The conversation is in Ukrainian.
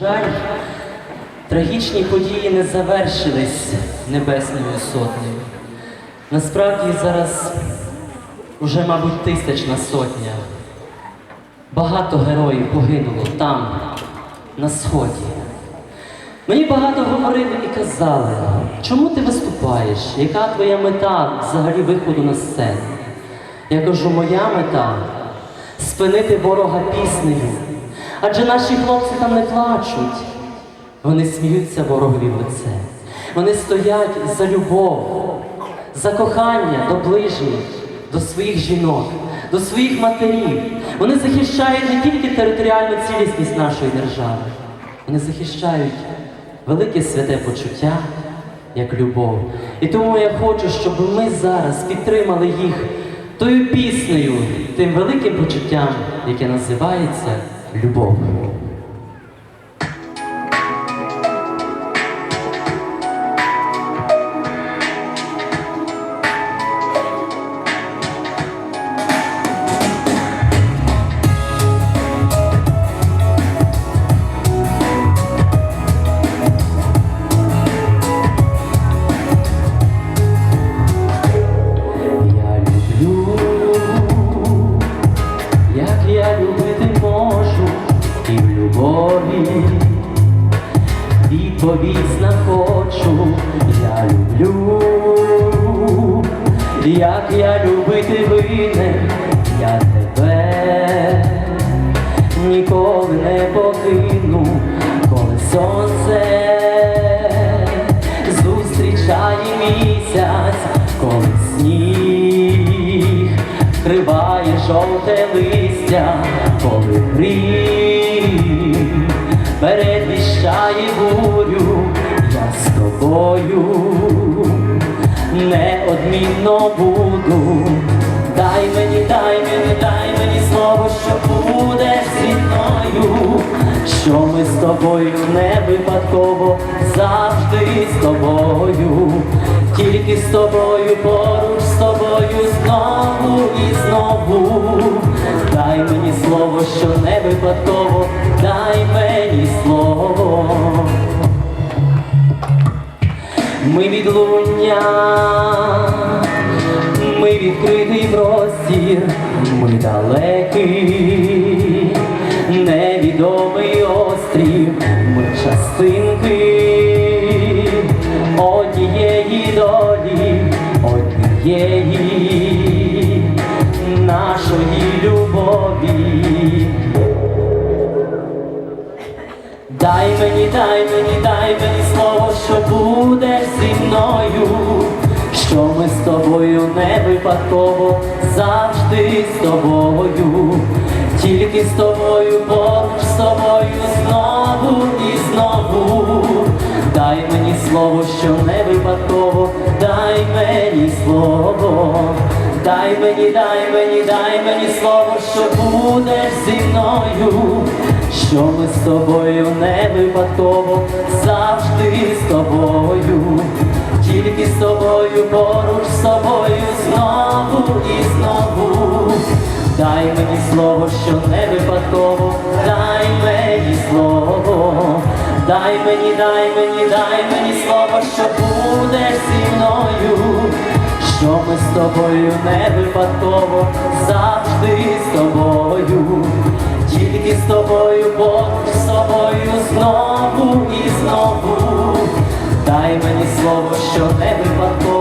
Жаль, трагічні події не завершились Небесною сотнею. Насправді зараз уже, мабуть, тисячна сотня. Багато героїв погинуло там, на сході. Мені багато говорили і казали, чому ти виступаєш? Яка твоя мета взагалі виходу на сцену? Я кажу, моя мета спинити ворога піснею. Адже наші хлопці там не плачуть. Вони сміються ворогові в лице. Вони стоять за любов, за кохання до ближніх, до своїх жінок, до своїх матерів. Вони захищають не тільки територіальну цілісність нашої держави, вони захищають велике святе почуття, як любов. І тому я хочу, щоб ми зараз підтримали їх тою піснею, тим великим почуттям, яке називається любов. Відповідь знаходжу. Я люблю, як я любити винен, я тебе ніколи не покину, коли сонце зустрічає місяць, коли сніг вкриває жовте листя, коли грім передвіщає бурю, я з тобою неодмінно буду. Дай мені, дай мені, дай мені слово, що будеш зі мною, що ми з тобою не випадково, завжди з тобою, тільки з тобою, поруч з тобою знову і знову. Дай мені слово, що не випадково, дай мені. Ми відлуння, ми відкритий простір, ми далекий, Дай мені, дай мені, дай мені слово, що будеш зі мною, що ми з тобою не випадково, завжди з тобою, тільки з тобою, поруч з тобою знову і знову. Дай мені слово, що не випадково, дай мені слово, дай мені, дай мені, дай мені слово, що будеш зі мною. Що ми з тобою не випадково, завжди з тобою, тільки з тобою, поруч з тобою, знову і знову. Дай мені слово, що не випадково, дай мені слово, дай мені, дай мені, дай мені слово, що будеш що ми з тобою не випадково, завжди з тобою. Тільки з тобою, Бог, з тобою знову і знову. Дай мені слово, що не випадково.